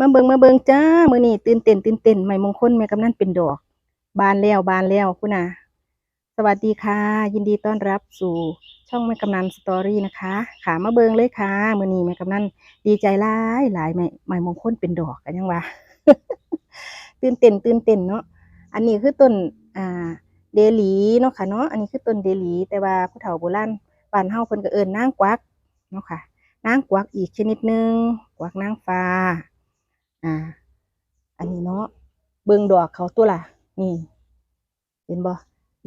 มาเบิงมาเบิงจ้ามือนี้ตื่นเต้นตื่นเต้นใหม่มงคลแม่กำนันเป็นดอก บานแล้วบานแล้วคุณนะสวัสดีค่ะ ยินดีต้อนรับสู่ช่องแม่กำนันสตอรี่นะคะขามาเบิงเลยค่ะมือนี้แม่กำนันดีใจหลายหลายใหม่ใหม่มงคลเป็นดอกกันยังวะตื่นเต้นตื่นเต้นเนาะอันนี้คือต้นอ่าเดลีเนาะค่ะเนาะอันนี้คือต้นเดลีแต่ว่าผู้เฒ่าโบราณบ้านเฮาเพิ่นก็เอิ้นนางกวักเนาะค่ะนางกวักอีกชนิดหนึ่งกวักนางฟ้า อ่า อันนี้เนาะเบิ่งดอกเขาตัวล่ะ นี่ เห็นบ่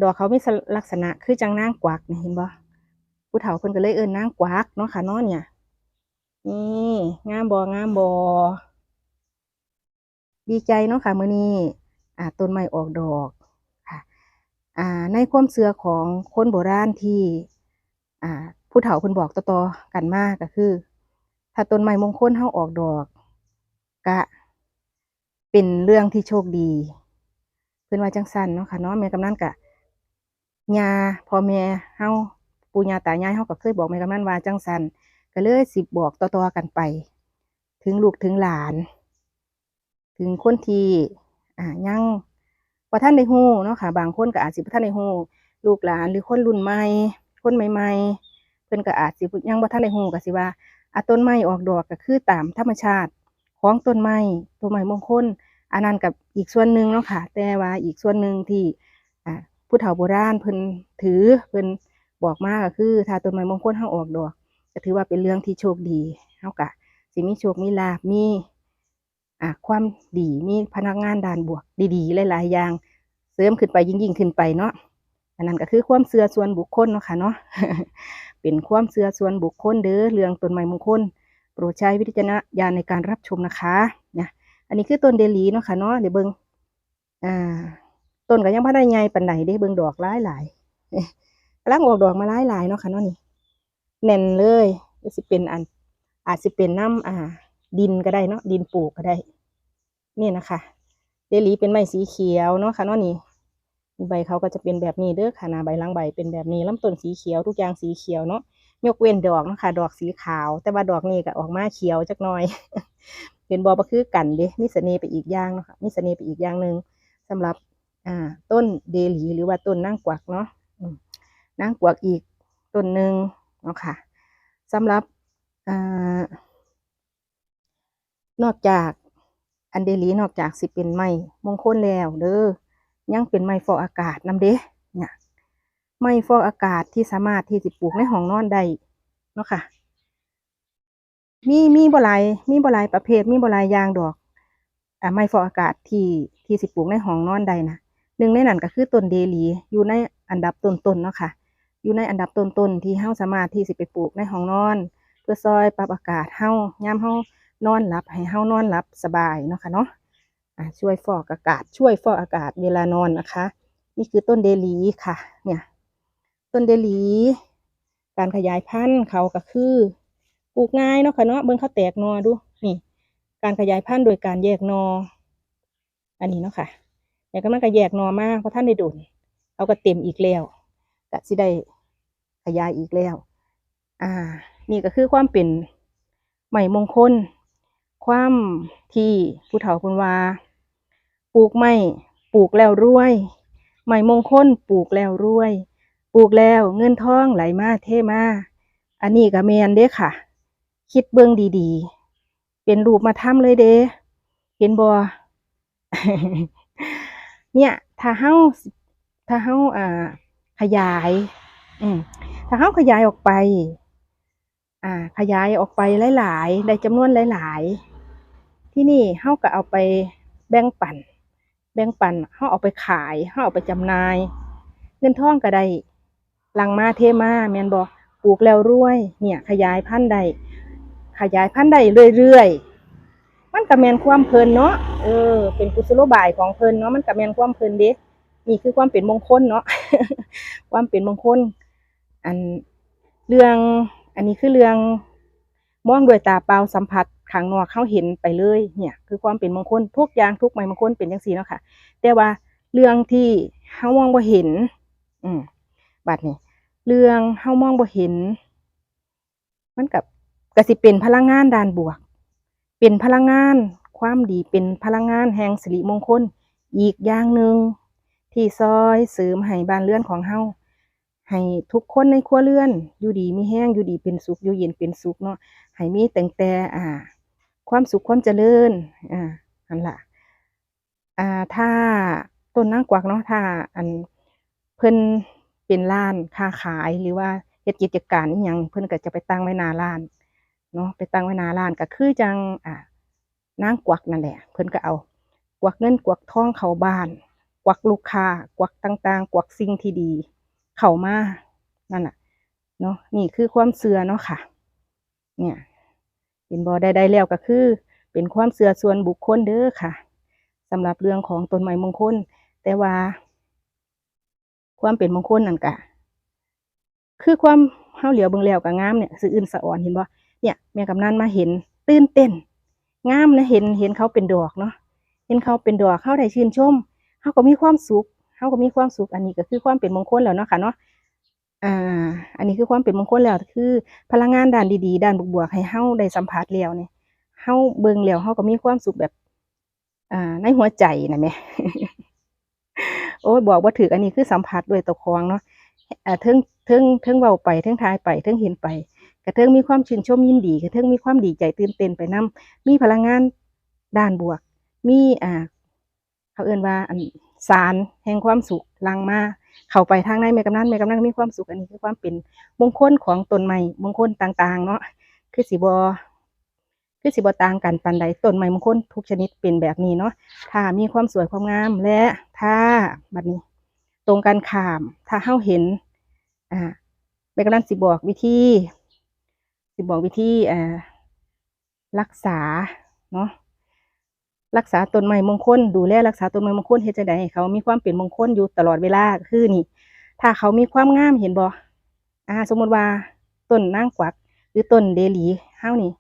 ดอกเขามีลักษณะคือจังนางกวักนี่เห็นบ่ผู้เฒ่าเพิ่นก็เลยเอิ้นนางกวักเนาะค่ะเนาะเนี่ย นี่งามบ่งามบ่ดีใจเนาะค่ะมื้อนี้อ่าต้นไม้ออกดอกค่ะ อ่า ในความเชื่อของคนโบราณที่ อ่า ผู้เฒ่าเพิ่นบอกต่อๆกันมาก็คือ ถ้าต้นไม้มงคลเฮาออกดอก ก็เป็นเรื่องที่โชคดี เพิ่อนว่าจังซันเนาะค่ะเนาะแม่กำนันก็ย่าพอแม่เฮาปู่ย่าตายายเฮาก็เคยบอกแม่กำนันว่าจังซันก็เลยสิบบอกต่อๆกันไป ถึงลูกถึงหลาน ถึงคนที่อ่ายังบ่ทันได้ฮู้เนาะค่ะ บางคนก็อาจสิบ่ทันได้ฮู้ลูกหลานหรือคนรุ่นใหม่คนใหม่ๆเพิ่นก็อาจสิยังบ่ทันได้ฮู้ก็สิว่าอะต้นไม้ออกดอกก็คือตามธรรมชาติ ของต้นไม้ต้นไม้มงคลอันนั้นกับอีกส่วนหนึ่งเนาะค่ะ แต่ว่าอีกส่วนหนึ่งที่ผู้เฒ่าโบราณเพิ่นถือเพิ่นบอกมาก็คือถ้าต้นไม้มงคลเฮาออกดอกก็ถือว่าเป็นเรื่องที่โชคดีเฮาก็สิมีโชคมีลาภมีความดีมีพนักงานด้านบวกดีๆ หลายๆอย่าง เสริมขึ้นไปยิ่งๆขึ้นไปเนาะอันนั้นก็คือความเชื่อส่วนบุคคลเนาะค่ะเนาะเป็นความเชื่อส่วนบุคคลเด้อเรื่องต้นไม้มงคล โปรดใช้วิจารณญาณในการรับชมนะคะนะอันนี้คือต้นเดลีเนาะค่ะเนาะเดี๋ยวเบิ่งอ่าต้นก็ยังบ่ได้ใหญ่ปานใดเด้เบิ่งดอกหลายหลายๆกำลังออกดอกมาหลายหลายเนาะค่ะเนาะนี่แน่นเลยก็สิเป็นอัน อาจสิเป็นน้ำอ่า ดินก็ได้เนาะดินปลูกก็ได้นี่นะคะเดลีเป็นไม้สีเขียวเนาะค่ะเนาะนี่ใบเขาก็จะเป็นแบบนี้เด้อค่ะนาใบหลังใบเป็นแบบนี้ลำต้นสีเขียวทุกอย่างสีเขียวเนาะ ยกเว้นดอกนะคะดอกสีขาว แต่ว่าดอกนี้ก็ออกมาเขียวจักหน่อย เป็นบอประคือกันเด้มีเน่ไปอีกอย่างเนาะค่ะมีเน่ไปอีกอย่างหนึ่งสำหรับอ่าต้นเดลีหรือว่าต้นนางกวักเนาะอืมนางกวักอีกต้นหนึ่งเนาะค่ะสำหรับอ่านอกจากอันเดลีนอกจากสิเป็นไม้มงคลแล้วเด้อยังเป็นไม้ฟอกอากาศนำเด้ ไม้ฟอกอากาศที่สามารถที่จะปลูกในห้องนอนได้เนาะค่ะ มีมีบ่หลายมีบ่หลายประเภท มีบ่หลายยางดอกอ่าไม้ฟอกอากาศที่ที่สิปลูกในห้องนอนได้นะหนึ่งในนั้นก็คือต้นเดลีอยู่ในอันดับต้นๆเนาะค่ะ อยู่ในอันดับต้นๆที่เฮาสามารถที่สิไปปลูกในห้องนอน เพื่อซอยปรับอากาศเฮายามเฮานอนหลับให้เฮานอนหลับสบายเนาะค่ะเนาะช่วยฟอกอากาศ ช่วยฟอกอากาศเวลานอนนะคะ นี่คือต้นเดลีค่ะ เนี่ย ต้นเดลี การขยายพันธุ์เขาก็คือปลูกง่ายเนาะค่ะเนาะเบิ่งเขาแตกนอดูนี่ การขยายพันธุ์โดยการแยกนอ อันนี้เนาะค่ะแล้วก็มันก็แยกนอมากเพราะท่านได้ดุนเขาก็เต็มอีกแล้วก็สิได้ขยายอีกแล้ว อ่า นี่ก็คือความเป็นใหม่มงคล ความที่ผู้เฒ่าคุณว่าปลูกไม้ปลูกแล้วรวย ใหม่มงคลปลูกแล้วรวย ปลูกแล้วเงินทองไหลมาเทมา อันนี้ก็แมนเด้ค่ะ คิดเบิ่งดีๆ เป็นรูปมาทำเลยเด้เห็นบ่เนี่ย ถ้าเฮาถ้าเฮาอ่า ขยาย อืมถ้าเฮาขยายออกไป อ่า ขยายออกไปหลายๆ ได้จำนวนหลาย ๆ ที่นี่เฮาก็เอาไปแบ่งปัน แบ่งปันเฮาเอาไปขายเฮาเอาไปจำหน่าย เงินทองก็ได้ ลังมาเทมาแมนบ่ปลูกแล้วรวย เนี่ย ขยายพันธุ์ได้ขยายพันธุ์ได้เรื่อยๆ มันก็แมนความเพลินเนาะเออ เป็นกุศโลบายของเพลินเนาะมันก็แมนความเพลินเด้นี่คือความเป็นมงคลเนาะความเป็นมงคล อันเรื่องอันนี้คือเรื่องมองด้วยตาเปล่าสัมผัสข้างนอกเข้าเห็นไปเลย เนี่ย คือความเป็นมงคลทุกอย่างทุกไม้มงคลเป็นจังซี่เนาะค่ะ แต่ว่าเรื่องที่เฮามองบ่เห็น อืมบัดนี้ เรื่องเฮามองบ่เห็น มันกับกสิเป็นพลังงานด้านบวก เป็นพลังงาน ความดีเป็นพลังงานแห่งสิริมงคล อีกอย่างหนึ่งที่ซอยเสริมให้บ้านเรือนของเฮาให้ทุกคนในครัวเรือน อยู่ดีมีแห้งอยู่ดีเป็นสุขอยู่เย็นเป็นสุขเนาะให้มีแต่งแต่อ่า ความสุขความเจริญอ่านั่นล่ะอ่าถ้าต้นนางกวักเนาะถ้าอันเพิ่น เป็นร้านค้าขายหรือว่าเฮ็ดกิจการอีหยังเพิ่นก็จะไปตั้งไว้หน้าร้านเนาะไปตั้งไว้หน้าร้านก็คือจังอ่านางกวักนั่นแหละ เพิ่นก็เอากวักเงินกวักทองเข้าบ้าน กวักลูกค้ากวักต่างๆ กวักสิ่งที่ดี เข้ามานั่นน่ะเนาะนี่คือความเชื่อเนาะค่ะ เนี่ยเห็นบ่ได้ๆแล้วก็คือ เป็นความเชื่อส่วนบุคคลเด้อค่ะสำหรับเรื่องของต้นไม้มงคลแต่ว่า ความเป็นมงคลนั่นกะคือความเฮาเหลียวเบิ่งแล้วก็งามเนี่ยสื่ออื่นสะอ่อนเห็นบ่เนี่ยแม่กำนันมาเห็น ตื่นเต้นงามนะเห็นเห็นเขาเป็นดอกเนาะเห็นเขาเป็นดอกเขาได้ชื่นชมเขาก็มีความสุขเขาก็มีความสุขอันนี้ก็คือความเป็นมงคลแล้วเนาะค่ะเนาะอ่า อันนี้คือความเป็นมงคลแล้วคือ พลังงานด้านดีๆด้านบวกๆให้เฮาได้สัมผัสแล้วเนี่ยเฮาเบิ่งแล้วเฮาก็มีความสุขแบบ อ่าในหัวใจนะแม่ โอ้ยบอกว่าถืออันนี้คือสัมผัสด้วยตัวคองเนาะอ่าเทิงเทิงเทิงเว้าไปเทิงทายไปเทิงเห็นไปกระเทิงมีความชื่นชมยินดีกระเทิงมีความดีใจตื่นเต้นไปนํมีพลังงานด้านบวก มีอ่า เขาเอื่นว่าอันสารแห่งความสุขลังมาเข้าไปทางในแม่กำนันแม่กำนันมีความสุขอันนี้คือความเป็นมงคลของต้นไม้มงคลต่างๆ เนาะคือสิบอ คือสิบต่างกันปันใดต้นไม้มงคลทุกชนิดเป็นแบบนี้เนาะถ้ามีความสวยความงามและถ้าแบัดนี้ ตรงกันข้าม ถ้าเฮาเห็นอ่าแม่กำนันสิบอกวิธี สิบอกวิธีอ่ารักษาเนาะรักษาต้นไม้มงคลดูแลรักษาต้นไม้มงคลเฮ็ดจังไดให้เขามีความเป็นมงคลอยู่ตลอดเวลาคือนี่ ถ้าเขามีความงามเห็นบ่อ่า สมมติว่าต้นนางกวัก หรือต้นเดลีเฮานี่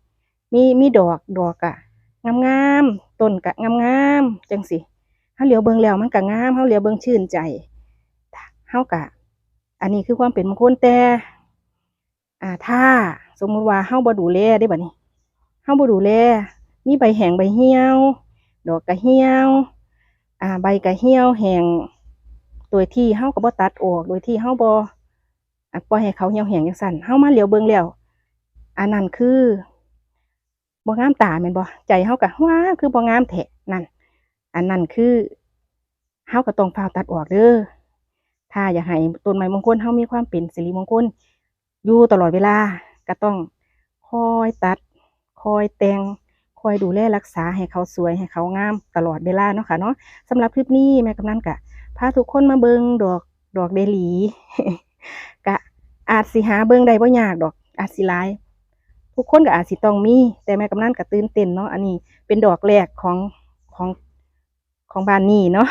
มีมีดอกดอกอะงามๆต้นกะงามๆจังสิเฮาเหลียวเบิ่งแล้วมันก็งามเฮาเหลียวเบิ่งชื่นใจเฮากะ อันนี้คือความเป็นมงคลแต่อ่าถ้าสมมุติว่าเฮาบ่ดูแลได้บัดนี้เฮาบ่ดูแลมีใบแห้งใบเหี่ยว ดอกกะเหี่ยวอ่าใบกะเหี่ยวแห้งโดยที่เฮาก็บ่ตัดออกโดยที่เฮาบ่อะปล่อยให้เขาเหี่ยวแห้งจังซั่นเฮามาเหลียวเบิ่งแล้วอันนั้นคือ บ่งามตาแม่นบ่ใจเฮาก็ว้าคือบ่งามแท้นั่น อันนั้นคือเฮาก็ต้องฟ้าวตัดออกเด้อถ้าอยากให้ต้นไม้มงคลเฮามีความเป็นสิริมงคลอยู่ตลอดเวลาก็ต้องคอยตัดคอยแต่งคอยดูแลรักษาให้เขาสวยให้เขางามตลอดเวลาเนาะค่ะเนาะสำหรับคลิปนี้แม่กำนันกะพาทุกคนมาเบิงดอกดอกเดลีกะอาจสิหาเบิงได้บ่ยากดอกอาจสิหลาย ทุกคนก็อาจสิต้องมี แต่แม่กำนันก็ตื่นเต้นเนาะอันนี้เป็นดอกแรกของของของบ้านนี้เนาะ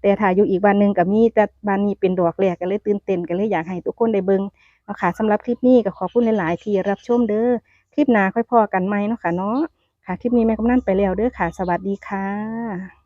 แต่ถ้าอยู่อีกบ้านหนึงก็มีแต่บ้านนี้เป็นดอกแรกก็เลยตื่นเต้นก็เลยอยากให้ทุกคนได้เบิงเนาะค่ะสำหรับคลิปนี้ก็ขอบคุณหลายๆ ที่รับชมเด้อคลิปหน้าค่อยพอกันใหมเนาะค่ะเนาะค่ะคลิปนี้แม่กำนันไปแล้วเด้อค่ะ สวัสดีค่ะ